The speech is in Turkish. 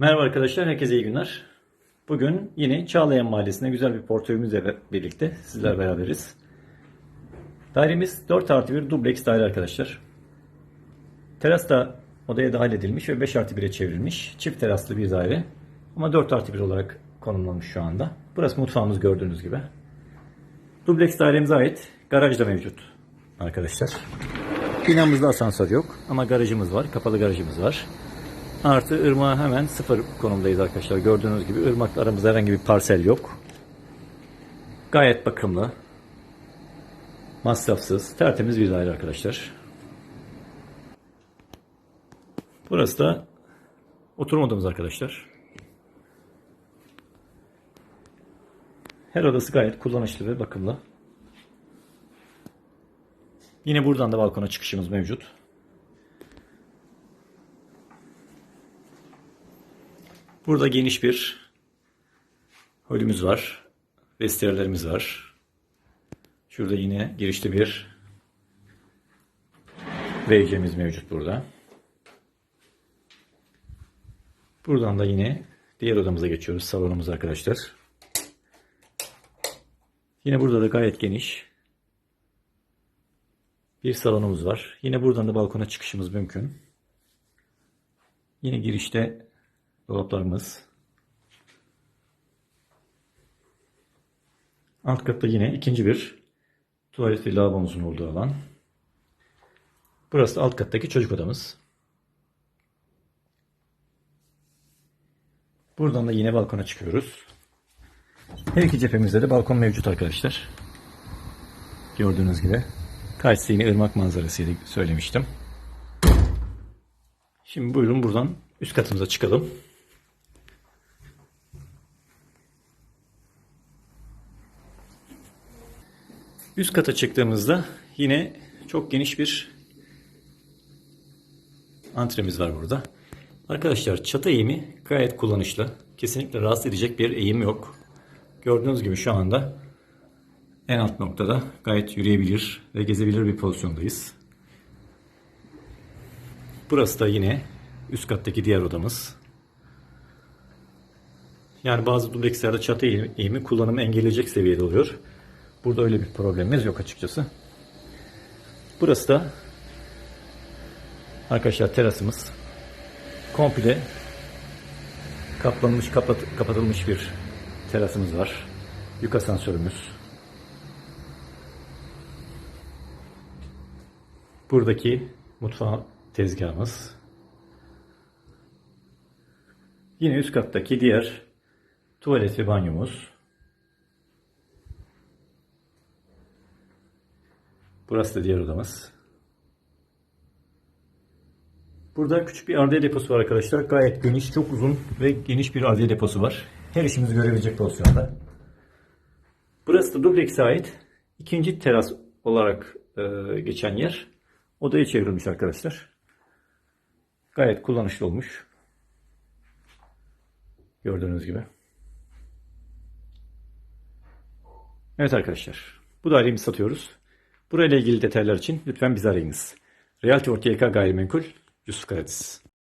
Merhaba arkadaşlar, herkese iyi günler. Bugün yine Çağlayan Mahallesi'nde güzel bir portföyümüzle birlikte sizler beraberiz. Dairemiz 4 artı 1 dubleks daire arkadaşlar. Teras da odaya dahil edilmiş ve 5 artı 1'e çevrilmiş. Çift teraslı bir daire. Ama 4 artı 1 olarak konumlanmış şu anda. Burası mutfağımız gördüğünüz gibi. Dubleks dairemize ait garaj da mevcut arkadaşlar. Binamızda asansör yok ama garajımız var. Kapalı garajımız var. Artı ırmağa hemen sıfır konumdayız arkadaşlar. Gördüğünüz gibi ırmakla aramızda herhangi bir parsel yok. Gayet bakımlı. Masrafsız. Tertemiz bir daire arkadaşlar. Burası da oturma odamız arkadaşlar. Her odası gayet kullanışlı ve bakımlı. Yine buradan da balkona çıkışımız mevcut. Burada geniş bir holümüz var. Vestiyerlerimiz var. Şurada yine girişte bir WC'miz mevcut burada. Buradan da yine diğer odamıza geçiyoruz. Salonumuz arkadaşlar. Yine burada da gayet geniş bir salonumuz var. Yine buradan da balkona çıkışımız mümkün. Yine girişte dolaplarımız. Alt katta yine ikinci bir tuvalet ve lavabomuzun olduğu alan. Burası da alt kattaki çocuk odamız. Buradan da yine balkona çıkıyoruz. Her iki cephemizde de balkon mevcut arkadaşlar. Gördüğünüz gibi. Karşısı yine ırmak manzarasıydı söylemiştim. Şimdi buyurun buradan üst katımıza çıkalım. Üst kata çıktığımızda yine çok geniş bir antremiz var burada. Arkadaşlar çatı eğimi gayet kullanışlı. Kesinlikle rahatsız edecek bir eğim yok. Gördüğünüz gibi şu anda en alt noktada gayet yürüyebilir ve gezebilir bir pozisyondayız. Burası da yine üst kattaki diğer odamız. Yani bazı dublekslerde çatı eğimi kullanımı engelleyecek seviyede oluyor. Burada öyle bir problemimiz yok açıkçası. Burası da arkadaşlar terasımız. Komple kaplanmış, kapat, kapatılmış bir terasımız var. Yük asansörümüz. Buradaki mutfağı tezgahımız. Yine üst kattaki diğer tuvalet ve banyomuz. Burası da diğer odamız. Burada küçük bir ardiye deposu var arkadaşlar. Gayet geniş, çok uzun ve geniş bir ardiye deposu var. Her işimizi görebilecek pozisyonda. Burası da dublekse ait ikinci teras olarak e, geçen yer. Odaya çevrilmiş arkadaşlar. Gayet kullanışlı olmuş. Gördüğünüz gibi. Evet arkadaşlar. Bu dairemizi satıyoruz. Burayla ilgili detaylar için lütfen bizi arayınız. Realty Ortaya Gayrimenkul Yusuf Karadis.